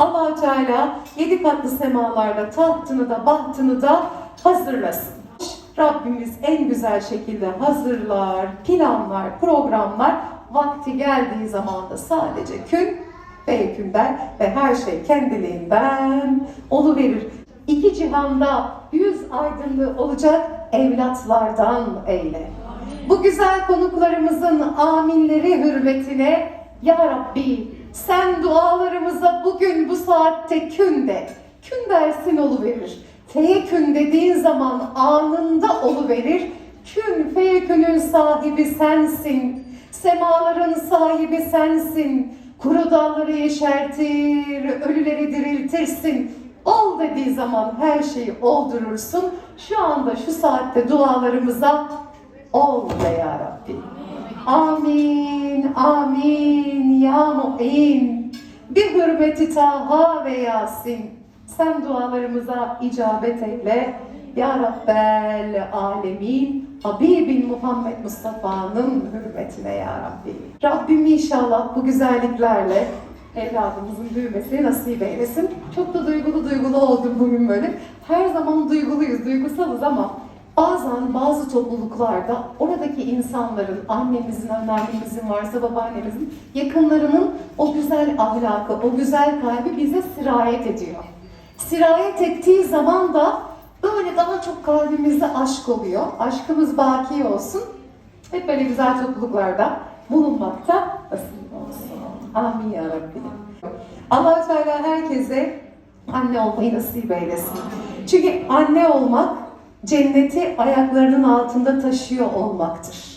allah Teala yedi katlı semalarda tahtını da bahtını da hazırlasın. Rabbimiz en güzel şekilde hazırlar, planlar, programlar. Vakti geldiği zaman da sadece kün feyekünden ve her şey kendiliğinden oluverir. İki cihanda yüz aydınlığı olacak evlatlardan eyle. Bu güzel konuklarımızın aminleri hürmetine Ya Rabbi sen dualarımıza bugün bu saatte kün de, kün dersin oluverir. Feyekün dediğin zaman anında oluverir. Kün feyekünün sahibi sensin. Semaların sahibi sensin. Kuru dalları yeşertir, ölüleri diriltirsin. Ol dediği zaman her şeyi oldurursun. Şu anda şu saatte dualarımıza ol de ya Rabbi. Amin, amin ya mu'in. Bir hürmeti Taha ve Yasin. Sen dualarımıza icabet eyle. Ya Rabbel Alemin. Habibin Muhammed Mustafa'nın hürmetine ya Rabbi. Rabbim inşallah bu güzelliklerle evladımızın büyümesini nasip eylesin. Çok da duygulu duygulu oldum bugün böyle. Her zaman duyguluyuz, duygusalız ama bazen bazı topluluklarda oradaki insanların, annemizin, anneannemizin varsa babaannemizin, yakınlarının o güzel ahlakı, o güzel kalbi bize sirayet ediyor. Sirayet ettiği zaman da böyle daha çok kalbimizde aşk oluyor. Aşkımız baki olsun. Hep böyle güzel topluluklarda bulunmakta nasip olsun. Amin ya Rabbi. allah Teala herkese anne olmayı nasip eylesin. Çünkü anne olmak cenneti ayaklarının altında taşıyor olmaktır.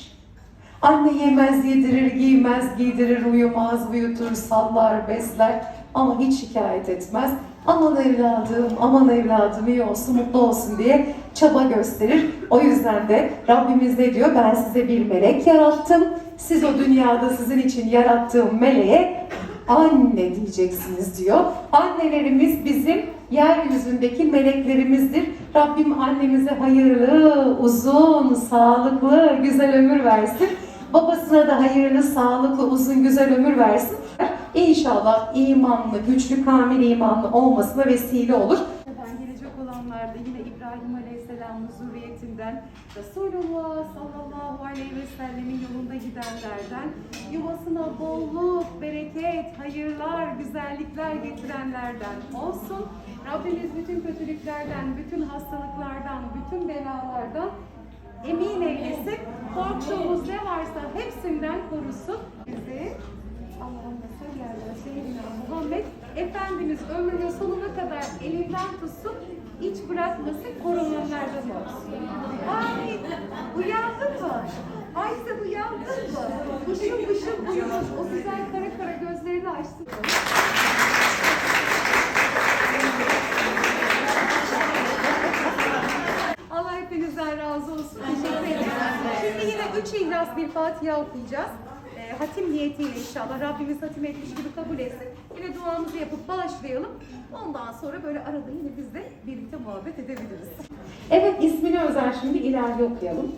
Anne yemez, yedirir, giymez, giydirir, uyumaz, uyutur, sallar, besler ama hiç şikayet etmez. Aman evladım, aman evladım iyi olsun, mutlu olsun diye çaba gösterir. O yüzden de Rabbimiz ne diyor? Ben size bir melek yarattım. Siz o dünyada sizin için yarattığım meleğe anne diyeceksiniz diyor. Annelerimiz bizim yeryüzündeki meleklerimizdir. Rabbim annemize hayırlı, uzun, sağlıklı, güzel ömür versin. Babasına da hayırlı, sağlıklı, uzun, güzel ömür versin. İnşallah imanlı, güçlü, kamil imanlı olmasına vesile olur. Ben gelecek olanlarda yine İbrahim Aleyhisselam'ın zürriyetinden Resulullah sallallahu gidenlerden yuvasına bolluk, bereket, hayırlar, güzellikler getirenlerden olsun. Rabbimiz bütün kötülüklerden, bütün hastalıklardan, bütün belalardan emin eylesin. Korktuğumuz ne varsa hepsinden korusun. Bizi Allah'ın salli ala seyyidina Muhammed Efendimiz ömrünün sonuna kadar elinden tutsun, hiç bırakmasın, korumalardan olsun. Ay, uyandın mı? Ay sen uyandın mı? Kuşun kuşun uyumaz, o güzel kara kara gözlerini açtı. Allah hepinizden razı olsun. Teşekkür ederim. Şimdi yine üç ihlas bir Fatiha okuyacağız. Ee, hatim niyetiyle inşallah Rabbimiz hatim etmiş gibi kabul etsin. Yine duamızı yapıp başlayalım. Ondan sonra böyle arada yine biz de birlikte muhabbet edebiliriz. Evet ismini özel şimdi ilahi okuyalım.